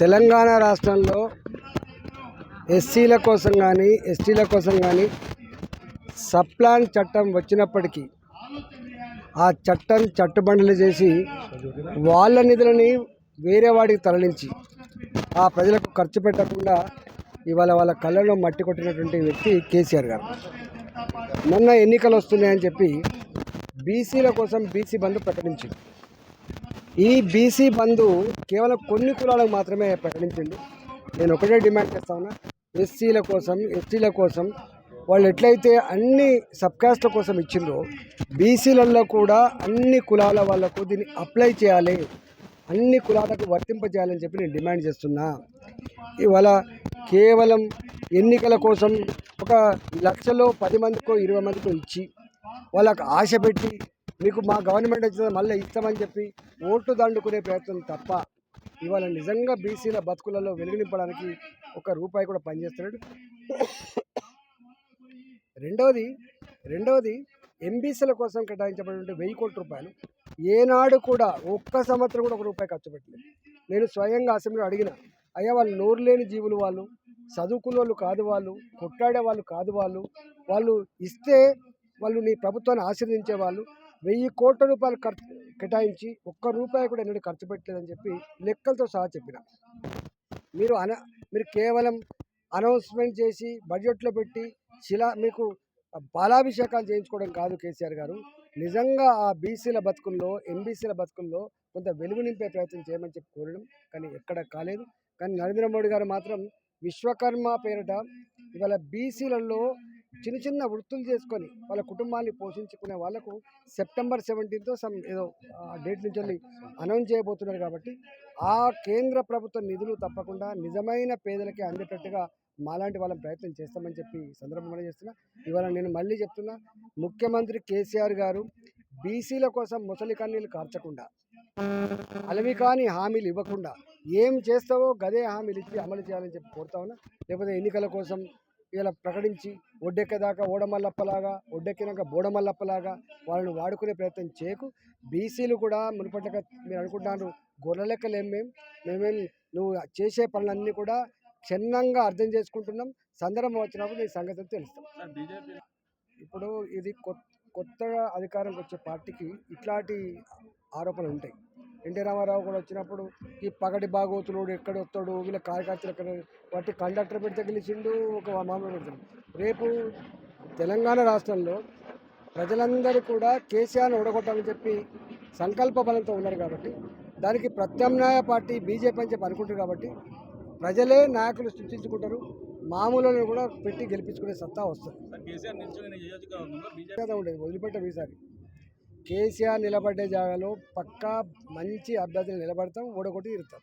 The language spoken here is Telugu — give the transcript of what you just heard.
తెలంగాణ రాష్ట్రంలో ఎస్సీల కోసం కానీ ఎస్టీల కోసం కానీ సప్లాన్ చట్టం వచ్చినప్పటికీ ఆ చట్టం చట్టుబండలు చేసి వాళ్ళ నిధులని వేరే వాడికి తరలించి ఆ ప్రజలకు ఖర్చు పెట్టకుండా ఇవాళ వాళ్ళ కళ్ళలో మట్టి కొట్టినటువంటి వ్యక్తి కేసీఆర్ గారు. మొన్న ఎన్నికలు వస్తున్నాయని చెప్పి బీసీల కోసం బీసీ బంధు ప్రకటించింది. ఈ బీసీ బంధు కేవలం కొన్ని కులాలకు మాత్రమే ప్రకటించింది. నేను ఒకటే డిమాండ్ చేస్తా ఉన్నా ఎస్సీల కోసం ఎస్టీల కోసం వాళ్ళు ఎట్లయితే అన్ని సబ్కాస్ట్ల కోసం ఇచ్చిందో బీసీలలో కూడా అన్ని కులాల వాళ్ళకు దీన్ని అప్లై చేయాలి అన్ని కులాలకు వర్తింపజేయాలని చెప్పి నేను డిమాండ్ చేస్తున్నా. ఇవాళ కేవలం ఎన్నికల కోసం ఒక లక్షలో పది మందికో ఇరవై మందికో ఇచ్చి వాళ్ళకు ఆశ పెట్టి మీకు మా గవర్నమెంట్ వచ్చిన మళ్ళీ ఇస్తామని చెప్పి ఓట్లు దండుకునే ప్రయత్నం తప్ప ఇవాళ నిజంగా బీసీల బతుకులలో వెలుగునింపడానికి ఒక రూపాయి కూడా పనిచేస్తున్నాడు రెండవది రెండవది ఎంబీసీల కోసం కేటాయించబడిన వెయ్యి కోట్ల రూపాయలు ఏనాడు కూడా ఒక్క సంవత్సరం కూడా ఒక రూపాయి ఖర్చు పెట్టలేదు. నేను స్వయంగా అసెంబ్లీలో అడిగిన అయ్యా వాళ్ళు నోరు లేని జీవులు వాళ్ళు చదువుకున్న వాళ్ళు కాదు వాళ్ళు కొట్లాడే వాళ్ళు కాదు వాళ్ళు వాళ్ళు ఇస్తే వాళ్ళు నీ ప్రభుత్వాన్ని ఆశీర్వదించే వాళ్ళు వెయ్యి కోట్ల రూపాయలు ఖర్చు కేటాయించి ఒక్క రూపాయి కూడా ఎన్నడూ ఖర్చు పెట్టలేదని చెప్పి లెక్కలతో సహా చెప్పిన. మీరు అన మీరు కేవలం అనౌన్స్మెంట్ చేసి బడ్జెట్లో పెట్టి శిలా మీకు బాలాభిషేకాలు చేయించుకోవడం కాదు కేసీఆర్ గారు. నిజంగా ఆ బీసీల బతుకుల్లో ఎంబీసీల బతుకుల్లో కొంత వెలుగు నింపే ప్రయత్నం చేయమని చెప్పి కోరడం కానీ ఎక్కడ కాలేదు. కానీ నరేంద్ర మోడీ గారు మాత్రం విశ్వకర్మ పేరిట ఇవాళ బీసీలలో చిన్న చిన్న వృత్తులు చేసుకొని వాళ్ళ కుటుంబాన్ని పోషించుకునే వాళ్ళకు సెప్టెంబర్ సెవెంటీన్తో సమ్ ఏదో డేట్ నుంచి వెళ్ళి అనౌన్స్ చేయబోతున్నారు కాబట్టి ఆ కేంద్ర ప్రభుత్వ నిధులు తప్పకుండా నిజమైన పేదలకి అందేటట్టుగా మాలాంటి వాళ్ళని ప్రయత్నం చేస్తామని చెప్పి ఈ సందర్భంగా చేస్తున్నా. ఇవాళ నేను మళ్ళీ చెప్తున్నా ముఖ్యమంత్రి కేసీఆర్ గారు బీసీల కోసం ముసలి కన్నీళ్ళు కార్చకుండా అలవి కాని హామీలు ఇవ్వకుండా ఏం చేస్తావో గదే హామీలు ఇచ్చి అమలు చేయాలని చెప్పి కోరుతా ఉన్నా. లేకపోతే ఎన్నికల కోసం ఇలా ప్రకటించి ఒడ్డెక్కేదాకా ఓడమల్లప్పలాగా ఒడ్డెక్కినాక బోడమల్లప్పలాగా వాళ్ళని వాడుకునే ప్రయత్నం చేయకు. బీసీలు కూడా మునుపట్లగా మీరు అనుకుంటున్నారు గొర్రె లెక్కలేం మేము మేమేం నువ్వు చేసే పనులన్నీ కూడా క్షుణ్ణంగా అర్థం చేసుకుంటున్నాం. సందర్భం వచ్చినప్పుడు నీ సంగతి తెలుస్తాం. ఇప్పుడు ఇది కొత్త కొత్తగా అధికారంకి వచ్చే పార్టీకి ఇట్లాంటి ఆరోపణలు ఉంటాయి. ఎన్టీ రామారావు కూడా వచ్చినప్పుడు ఈ పగటి బాగోతులు ఎక్కడ వస్తాడు వీళ్ళ కార్యకర్తలు ఎక్కడ వాటి కండక్టర్ పెడితే గెలిచిండు ఒక మామూలు పెడతాడు రేపు తెలంగాణ రాష్ట్రంలో ప్రజలందరూ కూడా కేసీఆర్ని ఓడగొట్టాలని చెప్పి సంకల్ప బలంతో ఉన్నారు కాబట్టి దానికి ప్రత్యామ్నాయ పార్టీ బీజేపీ అని చెప్పి అనుకుంటారు కాబట్టి ప్రజలే నాయకులు సృష్టించుకుంటారు. మామూలు కూడా పెట్టి గెలిపించుకునే సత్తా వస్తుంది. ఉండేది వదిలిపెట్టాం ఈసారి. కేసీఆర్ నిలబడ్డే జాగాలో పక్కా మంచి అభ్యర్థులు నిలబడతాం ఓడగొట్టి ఇరుతాం